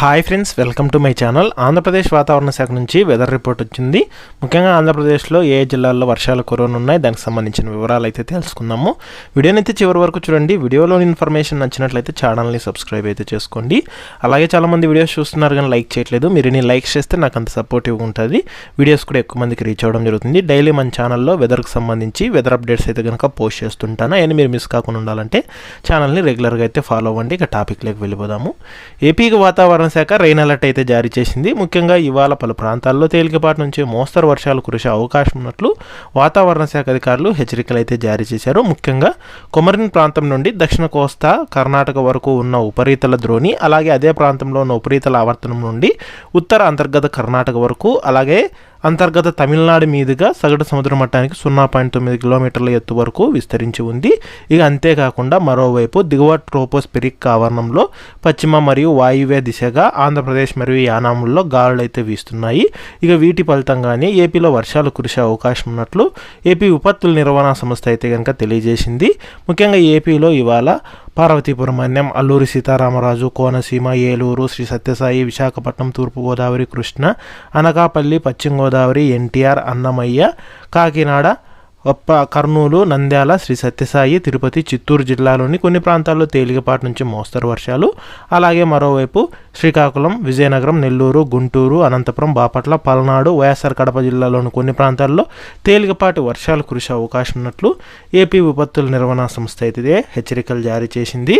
Hi friends welcome to my channel Andhra Pradesh వాతావరణ శాఖ నుంచి వెదర్ రిపోర్ట్ వచ్చింది. ముఖ్యంగా ఆంధ్రప్రదేశ్లో ఏ జిల్లాల్లో వర్షాలు కురవనున్నాయి దానికి సంబంధించిన వివరాలు అయితే తెలుసుకుందాము. వీడియోని అయితే చివరి వరకు చూడండి. వీడియోలోని ఇన్ఫర్మేషన్ నచ్చినట్లయితే ఛానల్ని సబ్స్క్రైబ్ అయితే చేసుకోండి. అలాగే చాలామంది వీడియోస్ చూస్తున్నారు కానీ లైక్ చేయట్లేదు. మీరు నేను లైక్ చేస్తే నాకు అంత సపోర్టివ్గా ఉంటుంది. వీడియోస్ కూడా ఎక్కువ మందికి రీచ్ అవ్వడం జరుగుతుంది. డైలీ మన ఛానల్లో వెదర్కి సంబంధించి వెదర్ అప్డేట్స్ అయితే కనుక పోస్ట్ చేస్తుంటాను. అయినా మీరు మిస్ కాకుండా ఉండాలంటే ఛానల్ని రెగ్యులర్గా అయితే ఫాలో అవ్వండి. ఇక టాపిక్లోకి వెళ్ళిపోదాము. ఏపీకి వాతావరణ శాఖ రెయిన్ అలర్ట్ అయితే జారీ చేసింది. ముఖ్యంగా ఇవాళ పలు ప్రాంతాల్లో తేలికపాటి నుంచి మోస్తరు వర్షాలు కురిసే అవకాశం ఉన్నట్లు వాతావరణ శాఖ అధికారులు హెచ్చరికలు అయితే జారీ చేశారు. ముఖ్యంగా కొమరిన్ ప్రాంతం నుండి దక్షిణ కోస్తా కర్ణాటక వరకు ఉన్న ఉపరితల ద్రోణి అలాగే అదే ప్రాంతంలో ఉన్న ఉపరితల ఆవర్తనం నుండి ఉత్తర అంతర్గత కర్ణాటక వరకు అలాగే అంతర్గత తమిళనాడు మీదుగా సగటు సముద్ర మట్టానికి సున్నా పాయింట్ తొమ్మిది కిలోమీటర్ల ఎత్తు వరకు విస్తరించి ఉంది. ఇక అంతేకాకుండా మరోవైపు దిగువ ట్రోపోస్పెరిక్ ఆవరణంలో పశ్చిమ మరియు వాయువ్య దిశగా ఆంధ్రప్రదేశ్ మరియు యానాముల్లో గాలులు అయితే వీస్తున్నాయి. ఇక వీటి ఫలితంగానే ఏపీలో వర్షాలు కురిసే అవకాశం ఉన్నట్లు ఏపీ విపత్తుల నిర్వహణ సంస్థ అయితే కనుక తెలియజేసింది. ముఖ్యంగా ఏపీలో ఇవాళ పార్వతీపురం అన్యం అల్లూరి సీతారామరాజు కోనసీమ ఏలూరు శ్రీ సత్యసాయి విశాఖపట్నం తూర్పుగోదావరి కృష్ణ అనకాపల్లి పశ్చిమ గోదావరి ఎన్టీఆర్ అన్నమయ్య కాకినాడ కర్నూలు నంద్యాల శ్రీ సత్యసాయి తిరుపతి చిత్తూరు జిల్లాలోని కొన్ని ప్రాంతాల్లో తేలికపాటి నుంచి మోస్తరు వర్షాలు. అలాగే మరోవైపు శ్రీకాకుళం విజయనగరం నెల్లూరు గుంటూరు అనంతపురం బాపట్ల పల్నాడు వైఎస్ఆర్ కడప జిల్లాలోని కొన్ని ప్రాంతాల్లో తేలికపాటి వర్షాలు కురిసే అవకాశం ఉన్నట్లు ఏపీ విపత్తుల నిర్వహణ సంస్థ అయితే హెచ్చరికలు జారీ చేసింది.